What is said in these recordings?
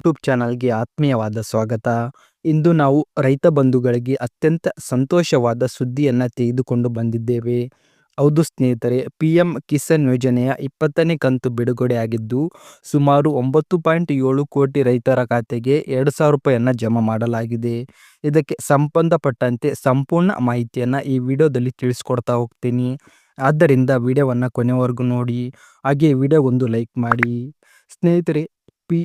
YouTube ಚಾನಲ್ಗೆ ಆತ್ಮೀಯವಾದ ಸ್ವಾಗತ. ಇಂದು ನಾವು ರೈತ ಬಂಧುಗಳಿಗೆ ಅತ್ಯಂತ ಸಂತೋಷವಾದ ಸುದ್ದಿಯನ್ನು ತೆಗೆದುಕೊಂಡು ಬಂದಿದ್ದೇವೆ. ಹೌದು ಸ್ನೇಹಿತರೆ ಪಿ ಎಂ ಕಿಸಾನ್ ಯೋಜನೆಯ ಇಪ್ಪತ್ತನೇ ಕಂತು ಬಿಡುಗಡೆಯಾಗಿದ್ದು, ಸುಮಾರು ಒಂಬತ್ತು ಪಾಯಿಂಟ್ ಏಳು ಕೋಟಿ ರೈತರ ಖಾತೆಗೆ ಎರಡು ಸಾವಿರ ರೂಪಾಯಿಯನ್ನು ಜಮಾ ಮಾಡಲಾಗಿದೆ. ಇದಕ್ಕೆ ಸಂಬಂಧಪಟ್ಟಂತೆ ಸಂಪೂರ್ಣ ಮಾಹಿತಿಯನ್ನು ಈ ವಿಡಿಯೋದಲ್ಲಿ ತಿಳಿಸ್ಕೊಡ್ತಾ ಹೋಗ್ತೀನಿ. ಆದ್ದರಿಂದ ವಿಡಿಯೋವನ್ನು ಕೊನೆವರೆಗೂ ನೋಡಿ. ಹಾಗೆ ವಿಡಿಯೋ ಒಂದು ಲೈಕ್ ಮಾಡಿ. ಸ್ನೇಹಿತರೆ, ಪಿ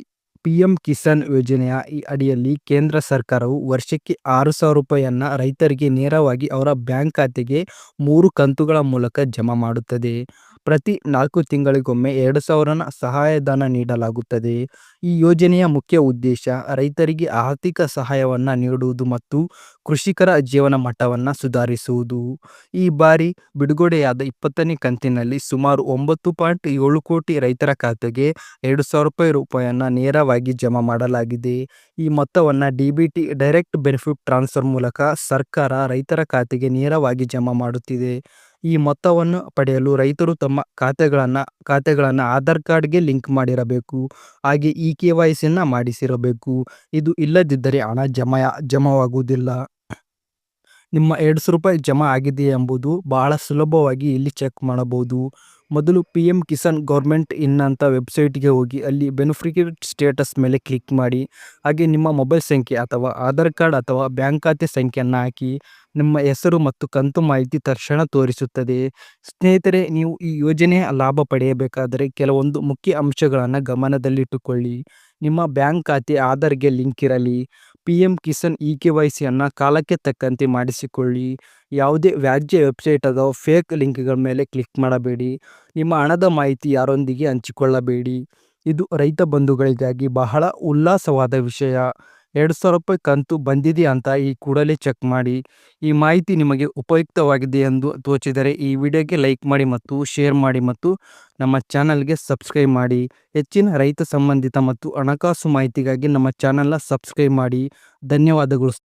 ಪಿ ಎಂ ಕಿಸಾನ್ ಯೋಜನೆಯ ಅಡಿಯಲ್ಲಿ ಕೇಂದ್ರ ಸರ್ಕಾರವು ವರ್ಷಕ್ಕೆ ಆರು ಸಾವಿರ ರೂಪಾಯಿಯನ್ನು ರೈತರಿಗೆ ನೇರವಾಗಿ ಅವರ ಬ್ಯಾಂಕ್ ಖಾತೆಗೆ ಮೂರು ಕಂತುಗಳ ಮೂಲಕ ಜಮಾ ಮಾಡುತ್ತದೆ. ಪ್ರತಿ ನಾಲ್ಕು ತಿಂಗಳಿಗೊಮ್ಮೆ ಎರಡು ಸಾವಿರನ ಸಹಾಯಧನ ನೀಡಲಾಗುತ್ತದೆ. ಈ ಯೋಜನೆಯ ಮುಖ್ಯ ಉದ್ದೇಶ ರೈತರಿಗೆ ಆರ್ಥಿಕ ಸಹಾಯವನ್ನು ನೀಡುವುದು ಮತ್ತು ಕೃಷಿಕರ ಜೀವನ ಮಟ್ಟವನ್ನು ಸುಧಾರಿಸುವುದು. ಈ ಬಾರಿ ಬಿಡುಗಡೆಯಾದ ಇಪ್ಪತ್ತನೇ ಕಂತಿನಲ್ಲಿ ಸುಮಾರು ಒಂಬತ್ತು ಪಾಯಿಂಟ್ ಏಳು ಕೋಟಿ ರೈತರ ಖಾತೆಗೆ ಎರಡು ಸಾವಿರ ರೂಪಾಯಿ ರೂಪಾಯಿಯನ್ನು ನೇರವಾಗಿ ಜಮಾ ಮಾಡಲಾಗಿದೆ. ಈ ಮೊತ್ತವನ್ನು D B T direct benefit transfer ಮೂಲಕ ಸರ್ಕಾರ ರೈತರ ಖಾತೆಗೆ ನೇರವಾಗಿ ಜಮಾ ಮಾಡುತ್ತಿದೆ. ಈ ಮೊತ್ತವನ್ನು ಪಡೆಯಲು ರೈತರು ತಮ್ಮ ಖಾತೆಗಳನ್ನು ಖಾತೆಗಳನ್ನು ಆಧಾರ್ ಕಾರ್ಡ್ಗೆ ಲಿಂಕ್ ಮಾಡಿರಬೇಕು. ಹಾಗೆ ಇ ಕೆ ವೈ ಸಿಯನ್ನು ಮಾಡಿಸಿರಬೇಕು. ಇದು ಇಲ್ಲದಿದ್ದರೆ ಹಣ ಜಮಾ ಜಮಾವಾಗುವುದಿಲ್ಲ. ನಿಮ್ಮ ಎರಡು ಸಾವಿರ ರೂಪಾಯಿ ಜಮಾ ಆಗಿದೆಯೇ ಎಂಬುದು ಬಹಳ ಸುಲಭವಾಗಿ ಇಲ್ಲಿ ಚೆಕ್ ಮಾಡಬಹುದು. ಮೊದಲು P M Kisan government in ಅಂತ ವೆಬ್ಸೈಟ್ಗೆ ಹೋಗಿ ಅಲ್ಲಿ ಬೆನಿಫಿಕೇಟ್ ಸ್ಟೇಟಸ್ ಮೇಲೆ ಕ್ಲಿಕ್ ಮಾಡಿ, ಹಾಗೆ ನಿಮ್ಮ ಮೊಬೈಲ್ ಸಂಖ್ಯೆ ಅಥವಾ ಆಧಾರ್ ಕಾರ್ಡ್ ಅಥವಾ ಬ್ಯಾಂಕ್ ಖಾತೆ ಸಂಖ್ಯೆಯನ್ನು ಹಾಕಿ, ನಿಮ್ಮ ಹೆಸರು ಮತ್ತು ಕಂತು ಮಾಹಿತಿ ತಕ್ಷಣ ತೋರಿಸುತ್ತದೆ. ಸ್ನೇಹಿತರೆ, ನೀವು ಈ ಯೋಜನೆಯ ಲಾಭ ಪಡೆಯಬೇಕಾದರೆ ಕೆಲವೊಂದು ಮುಖ್ಯ ಅಂಶಗಳನ್ನು ಗಮನದಲ್ಲಿಟ್ಟುಕೊಳ್ಳಿ. ನಿಮ್ಮ ಬ್ಯಾಂಕ್ ಖಾತೆ ಆಧಾರ್ಗೆ ಲಿಂಕ್ ಇರಲಿ P M Kisan E K Y ಸಿಯನ್ನು ಕಾಲಕ್ಕೆ ತಕ್ಕಂತೆ ಮಾಡಿಸಿಕೊಳ್ಳಿ. ಯಾವುದೇ ವ್ಯಾಜ್ಯ ವೆಬ್ಸೈಟ್ ಅಥವಾ ಫೇಕ್ ಲಿಂಕ್ಗಳ ಮೇಲೆ ಕ್ಲಿಕ್ ಮಾಡಬೇಡಿ. ನಿಮ್ಮ ಹಣದ ಮಾಹಿತಿ ಯಾರೊಂದಿಗೆ ಹಂಚಿಕೊಳ್ಳಬೇಡಿ. ಇದು ರೈತ ಬಂಧುಗಳಿಗಾಗಿ ಬಹಳ ಉಲ್ಲಾಸವಾದ ವಿಷಯ. ಎರಡು ಸಾವಿರ ರೂಪಾಯಿ ಕಂತು ಬಂದಿದೆ ಅಂತ ಈ ಕೂಡಲೇ ಚೆಕ್ ಮಾಡಿ. ಈ ಮಾಹಿತಿ ನಿಮಗೆ ಉಪಯುಕ್ತವಾಗಿದೆ ಎಂದು ತೋಚಿದರೆ ಈ ವಿಡಿಯೋಗೆ ಲೈಕ್ ಮಾಡಿ ಮತ್ತು ಶೇರ್ ಮಾಡಿ ಮತ್ತು ನಮ್ಮ ಚಾನಲ್ಗೆ ಸಬ್ಸ್ಕ್ರೈಬ್ ಮಾಡಿ, ಹೆಚ್ಚಿನ ರೈತ ಸಂಬಂಧಿತ ಮತ್ತು ಹಣಕಾಸು ಮಾಹಿತಿಗಾಗಿ ನಮ್ಮ ಚಾನಲ್ನ ಸಬ್ಸ್ಕ್ರೈಬ್ ಮಾಡಿ. ಧನ್ಯವಾದಗಳು.